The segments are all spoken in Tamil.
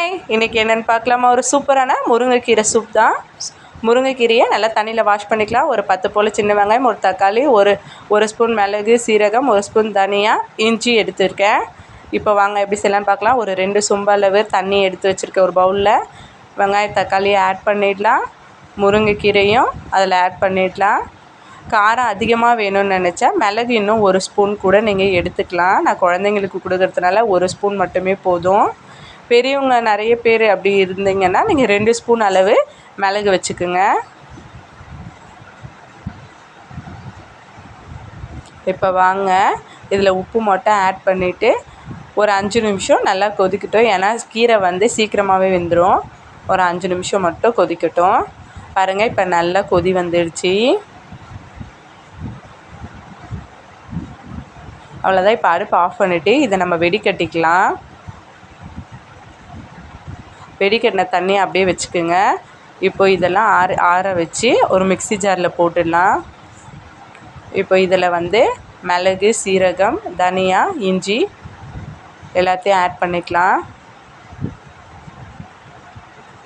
ஹாய். இன்றைக்கி என்னென்னு பார்க்கலாமா? ஒரு சூப்பரான முருங்கைக்கீரை சூப் தான். முருங்கைக்கீரையை நல்லா தண்ணியில் வாஷ் பண்ணிக்கலாம். ஒரு பத்து போல் சின்ன வெங்காயம் ஒரு தக்காளி ஒரு ஒரு ஸ்பூன் மிளகு சீரகம் ஒரு ஸ்பூன் தனியா இஞ்சி எடுத்துருக்கேன். இப்போ வாங்க எப்படி செய்யலாம்னு பார்க்கலாம். ஒரு ரெண்டு சும்பளவு தண்ணி எடுத்து வச்சுருக்கேன் ஒரு பவுலில் வெங்காயம் தக்காளியை ஆட் பண்ணிடலாம். முருங்கைக்கீரையும் அதில் ஆட் பண்ணிடலாம். காரம் அதிகமாக வேணும்னு நினச்சா மிளகு இன்னும் ஒரு ஸ்பூன் கூட நீங்கள் எடுத்துக்கலாம். நான் குழந்தைங்களுக்கு கொடுக்கறதுனால ஒரு ஸ்பூன் மட்டுமே போதும். பெரியவங்க நிறைய பேர் அப்படி இருந்தீங்கன்னா நீங்கள் ரெண்டு ஸ்பூன் அளவு மிளகு வச்சுக்கோங்க. இப்போ வாங்க. இதில் உப்பு மட்டும் ஆட் பண்ணிவிட்டு ஒரு அஞ்சு நிமிஷம் நல்லா கொதிக்கட்டும். ஏன்னா கீரை வந்து சீக்கிரமாகவே வெந்துடும் ஒரு அஞ்சு நிமிஷம் மட்டும் கொதிக்கட்டும். பாருங்கள் இப்போ நல்லா கொதி வந்துடுச்சு. அவ்வளோதான் இப்போ அடுப்பு ஆஃப் பண்ணிவிட்டு இதை நம்ம வெடிக்கட்டிக்கலாம். வெடிக்கட்டின தண்ணியை அப்படியே வச்சுக்கோங்க. இப்போ இதெல்லாம் ஆற ஆற வச்சு ஒரு மிக்சி ஜாரில் போட்டுடலாம். இப்போ இதில் வந்து மிளகு சீரகம் தனியா இஞ்சி எல்லாத்தையும் ஆட் பண்ணிக்கலாம்.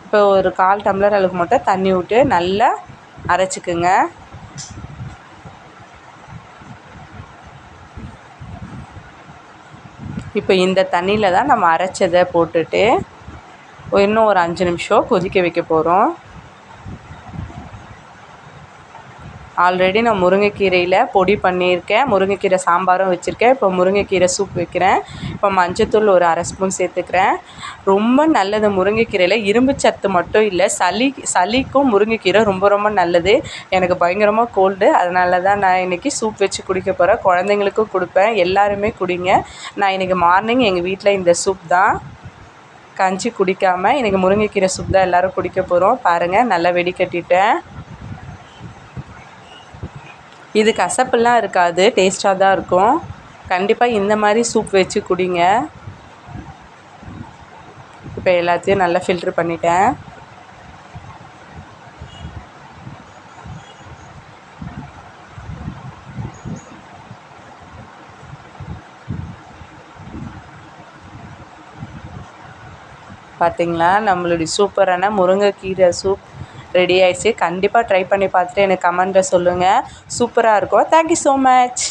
இப்போ ஒரு கால் டம்ளர் அளவுக்கு மட்டும் தண்ணி விட்டு நல்லா அரைச்சிக்குங்க. இப்போ இந்த தண்ணியில் தான் நம்ம அரைச்சதை போட்டுட்டு இன்னும் ஒரு அஞ்சு நிமிஷம் கொதிக்க வைக்க போகிறோம் ஆல்ரெடி நான் முருங்கைக்கீரையில் பொடி பண்ணியிருக்கேன். முருங்கைக்கீரை சாம்பாரும் வச்சுருக்கேன். இப்போ முருங்கைக்கீரை சூப் வைக்கிறேன். இப்போ மஞ்சத்தூள் ஒரு அரை ஸ்பூன் சேர்த்துக்கிறேன். ரொம்ப நல்லது முருங்கைக்கீரையில். இரும்பு சத்து மட்டும் இல்லை சளி சளிக்கும் முருங்கைக்கீரை ரொம்ப ரொம்ப நல்லது. எனக்கு பயங்கரமாக கோல்டு அதனால தான் நான் இன்றைக்கி சூப் வச்சு குடிக்க போகிறேன் குழந்தைங்களுக்கும் கொடுப்பேன். எல்லாருமே குடிங்க. நான் இன்றைக்கி மார்னிங் எங்கள் வீட்டில் இந்த சூப் தான். கஞ்சி குடிக்காமல் இன்றைக்கி முருங்கைக்கீரை சூப் தான் எல்லோரும் குடிக்க போகிறோம் பாருங்கள் நல்லா வெடி கட்டிட்டேன். இது கசப்புலாம் இருக்காது டேஸ்ட்டாக தான் இருக்கும். கண்டிப்பாக இந்த மாதிரி சூப் வச்சு குடிங்க. இப்போ எல்லாத்தையும் நல்லா ஃபில்ட்ரு பண்ணிட்டேன். பார்த்தீங்களா? நம்மளுடைய சூப்பரான முருங்கைக்கீரை சூப் ரெடி ஆயிடுச்சு. கண்டிப்பாக ட்ரை பண்ணி பார்த்துட்டு எனக்கு கமெண்ட்டில் சொல்லுங்கள் சூப்பராக இருக்கும். Thank you so much